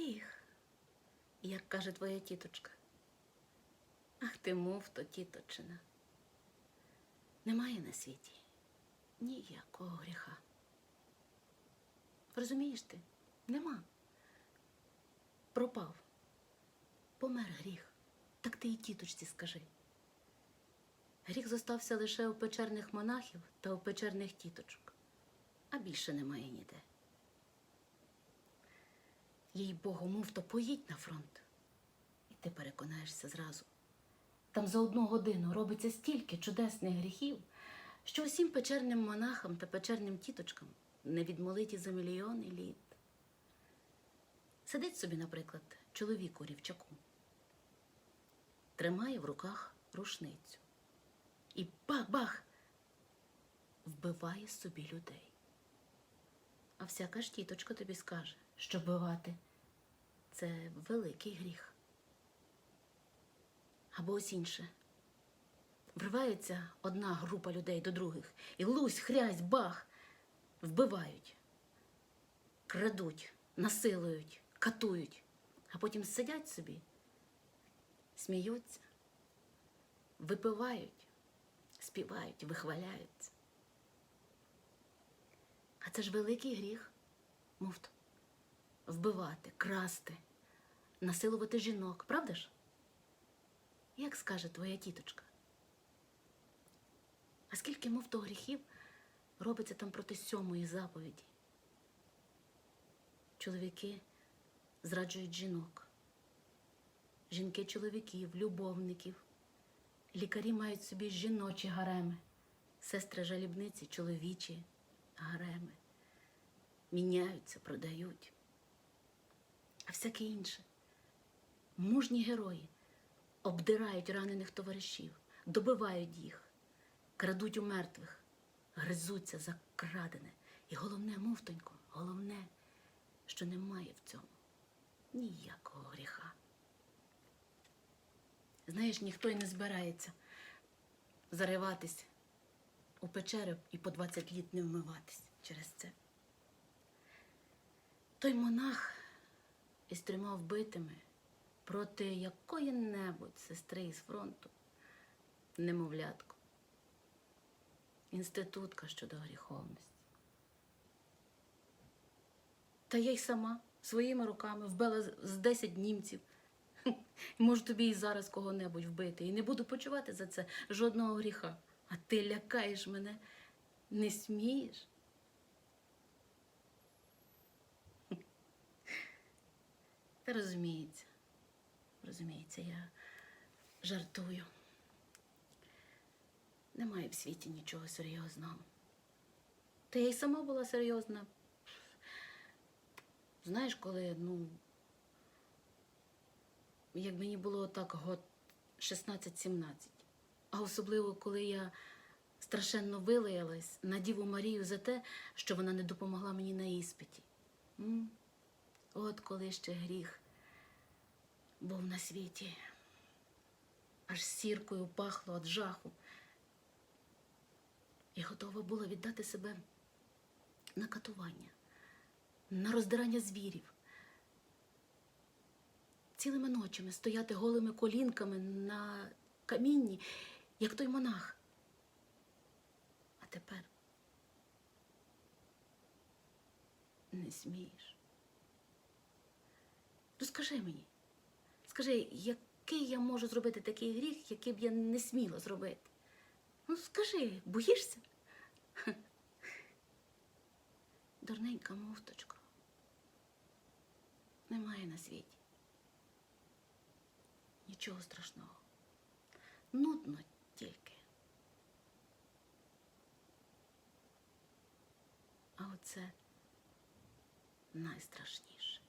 гріх, як каже твоя тіточка. Ах ти муфто, тіточина. Немає на світі ніякого гріха. Розумієш ти? Нема. Пропав. Помер гріх. Так ти і тіточці скажи. Гріх зостався лише у печерних монахів та у печерних тіточок, а більше немає ніде. Їй Богу, мов то поїдь на фронт, і ти переконаєшся зразу. Там за одну годину робиться стільки чудесних гріхів, що усім печерним монахам та печерним тіточкам не відмолиті за мільйони літ. Сидить собі, наприклад, чоловік у рівчаку, тримає в руках рушницю і бах-бах вбиває собі людей. А всяка ж тіточка тобі скаже, що вбивати це великий гріх. Або ось інше. Вривається одна група людей до других, і лусь, хрязь, бах, вбивають, крадуть, насилують, катують, а потім сидять собі, сміються, випивають, співають, вихваляються. А це ж великий гріх, муфто. Вбивати, красти, насилувати жінок, правда ж? Як скаже твоя тіточка? А скільки мов то гріхів робиться там проти сьомої заповіді? Чоловіки зраджують жінок, жінки чоловіків, любовників, лікарі мають собі жіночі гареми, сестри жалібниці чоловічі гареми, міняються, продають, а всяке інше. Мужні герої обдирають ранених товаришів, добивають їх, крадуть у мертвих, гризуться за крадене. І головне, мовтонько, головне, що немає в цьому ніякого гріха. Знаєш, ніхто й не збирається зариватись у печеру і по 20 літ не вмиватись через це. Той монах із трьома вбитими проти якої-небудь сестри із фронту, немовлятку, інститутка щодо гріховності. Та я й сама своїми руками вбила з- з 10 німців. Можу тобі і зараз кого-небудь вбити. І не буду почувати за це жодного гріха. А ти лякаєш мене, не смієш. Та розуміється, розуміється, я жартую. Немає в світі нічого серйозного. Та я й сама була серйозна. Знаєш, коли, ну, як мені було так год 16-17, а особливо, коли я страшенно вилаялась на Діву Марію за те, що вона не допомогла мені на іспиті. М? От коли ще гріх був на світі. Аж сіркою пахло від жаху. Я готова була віддати себе на катування, на роздирання звірів. Цілими ночами стояти голими колінками на камінні, як той монах. А тепер не смієш. Ну скажи мені, скажи, який я можу зробити такий гріх, який б я не сміла зробити? Ну скажи, боїшся? Дурненька мовточко. Немає на світі. Нічого страшного. Нудно тільки. А оце найстрашніше.